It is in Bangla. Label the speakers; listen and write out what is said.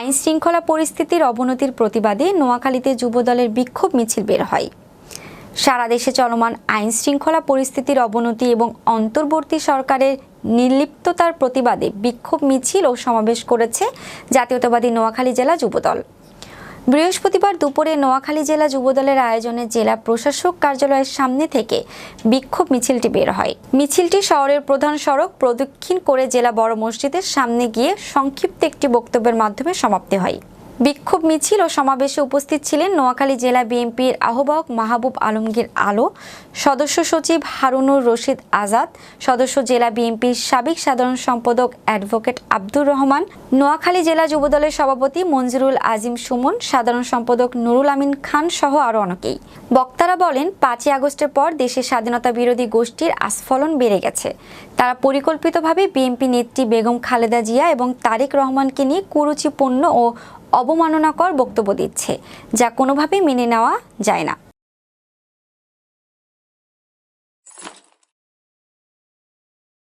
Speaker 1: আইন শৃঙ্খলা পরিস্থিতির অবনতির প্রতিবাদে নোয়াখালীতে যুবদলের বিক্ষোভ মিছিল বের হয়। সারা দেশে চলমান আইন শৃঙ্খলা পরিস্থিতির অবনতি এবং অন্তর্বর্তী সরকারের নির্লিপ্ততার প্রতিবাদে বিক্ষোভ মিছিল ও সমাবেশ করেছে জাতীয়তাবাদী নোয়াখালী জেলা যুবদল। বৃহস্পতিবার দুপুরে নোয়াখালী জেলা যুবদলের আয়োজনে জেলা প্রশাসক কার্যালয়ের সামনে থেকে বিক্ষোভ মিছিলটি বের হয়। মিছিলটি শহরের প্রধান সড়ক প্রদক্ষিণ করে জেলা বড় মসজিদের সামনে গিয়ে সংক্ষিপ্ত একটি বক্তব্যের মাধ্যমে সমাপ্তি হয়। বিক্ষোভ মিছিল ও সমাবেশে উপস্থিত ছিলেন নোয়াখালী জেলা বিএনপির আহ্বায়ক মাহবুব আলমগীর আলো, সদস্য সচিব হারুনুর রশিদ আজাদ, সদস্য জেলা বিএনপির সাবেক সাধারণ সম্পাদক অ্যাডভোকেট আব্দুর রহমান, নোয়াখালী জেলা যুবদলের সভাপতি মঞ্জুরুল আজিম সুমন, সাধারণ সম্পাদক নুরুল আমিন খান সহ আরও অনেকেই। বক্তারা বলেন, পাঁচই আগস্টের পর দেশের স্বাধীনতা বিরোধী গোষ্ঠীর আস্ফলন বেড়ে গেছে। তারা পরিকল্পিতভাবে বিএনপি নেত্রী বেগম খালেদা জিয়া এবং তারেক রহমানকে নিয়ে কুরুচিপূর্ণ ও অবমাননাকর বক্তব্য দিচ্ছে যা কোনোভাবেই মেনে নেওয়া যায় না।